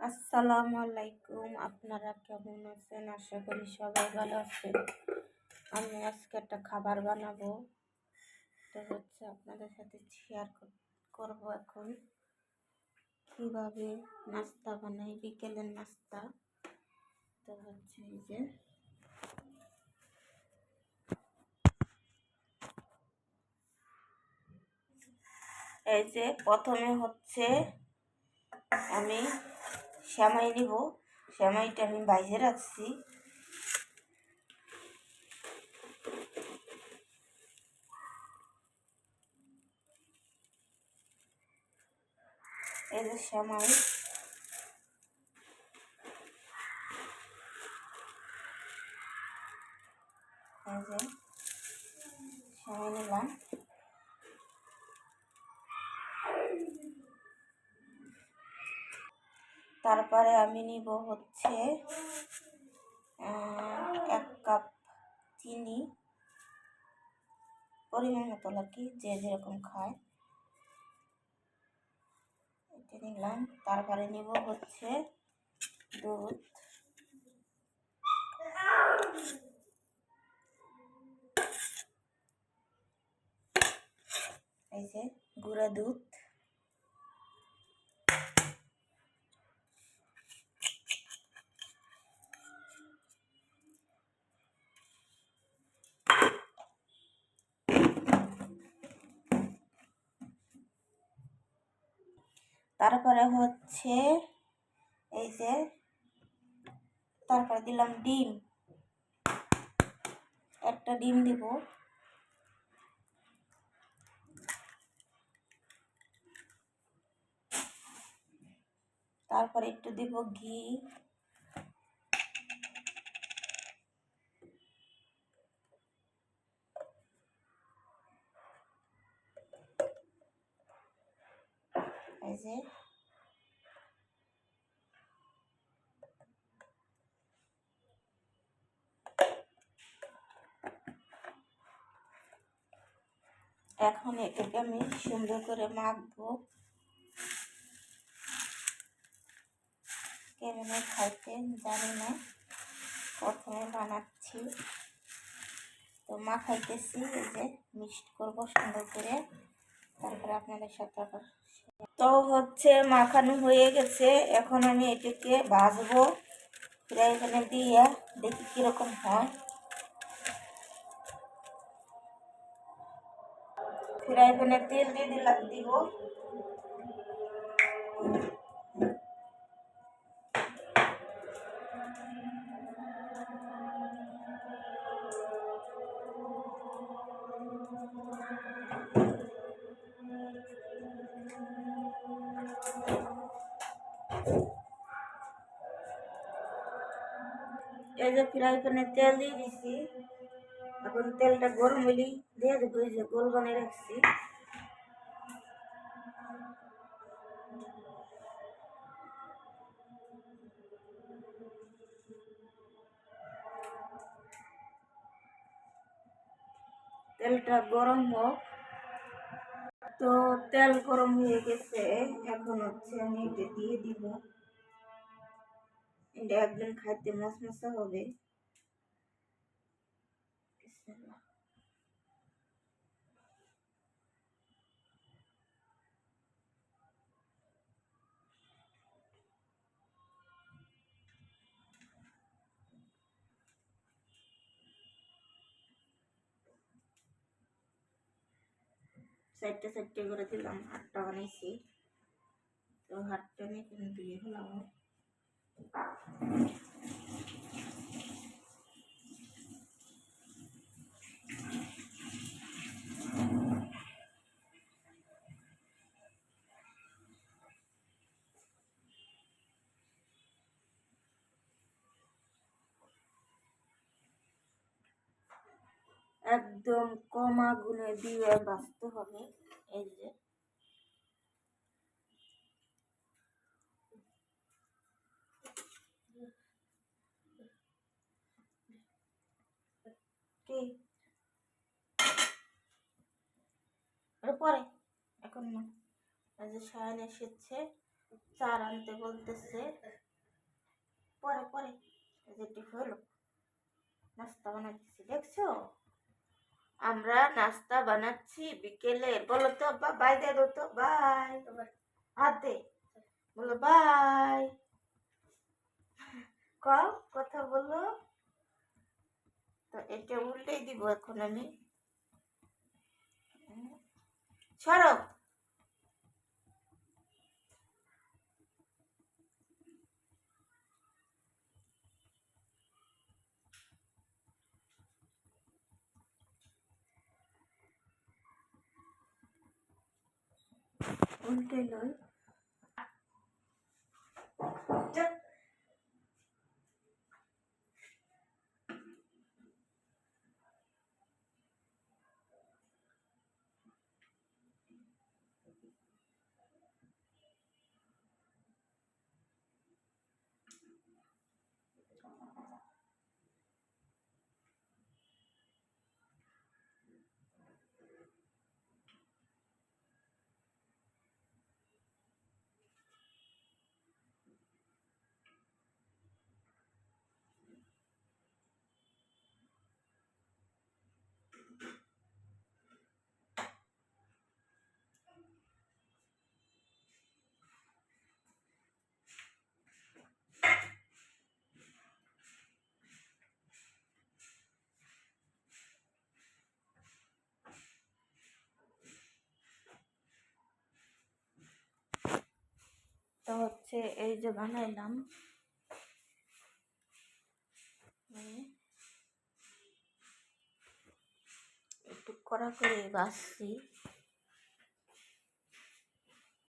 আসসালামু আলাইকুম, আপনারা কেমন আছেন? আশা করি সবাই ভালো আছেন। আমি আজকে একটা খাবার বানাবো। তো হচ্ছে আপনাদের সাথে শেয়ার করব এখন। কীভাবে নাস্তা বানাই, বিকেলের নাস্তা। তো হচ্ছে এই যে। এই যে প্রথমে হচ্ছে আমি শ্যামাই নিব। শ্যামাইটা আমি বাইরে রাখছি। এই যে শ্যামাই। এই শ্যামাই নিলাম। তারপরে আমি নিব হচ্ছে এক কাপ চিনি। পরিমাণ মতো আর কি, যে যেরকম খায়। এটা নিলাম। তারপরে নিব হচ্ছে দুধ। এই যে গুঁড়া দুধ। তারপরে হচ্ছে এই যে তারপরে দিলাম ডিম। একটা ডিম দিব। তারপরে একটু দিব ঘি। এই এখন এটাকে আমি সুন্দর করে মাখবো। কেমন খাইতে জানি না। প্রথমে বানাচ্ছি। তো মাখাইতেছি, এই যে মিক্সড করব সুন্দর করে। তারপরে আপনাদের সাথে আবার তো হচ্ছে মাখানো হয়ে গেছে। এখন আমি এটাকে ভাজবো। ফ্রাই প্যানে দিয়ে দেখি কীরকম হয়। ফ্রাই প্যানে তেল দিয়ে দিলাম, দিব। এই যে ফ্রাই প্যানে তেল দিয়ে দিছি। এখন তেলটা গরম হলেই দিয়ে দেবো, এই যে গোল বানিয়ে রাখছি। তেলটা গরম হোক। তো তেল গরম হয়ে গেছে, এখন হচ্ছে আমি এটা দিয়ে দিব। এটা একদিন খাইতে মশমশা হবে সাইডটা সাইডটা করে দিলাম হাটটা বানাইছি তো আমি এখানে দিয়ে ফেলাম একদম কমা আগুনে দিয়ে বাঁচতে হবে। এই যে কি পরে এখন না এই যে সায়ন এসেছে চার আনতে বলতেছে, পরে পরে, এই যে একটু হলো, নাস্তা বানাচ্ছি দেখছ? আমরা নাস্তা বানাচ্ছি বিকেলে, বলো তো বাই দে দো তো, বাই। হাতে বলো, বাই। কও, কথা বলো। তো এটা উল্টেই দিব এখন আমি। সরো। উল্টে লই হচ্ছে এই যে বানাইলাম। একটু কড়া করে বাসছি।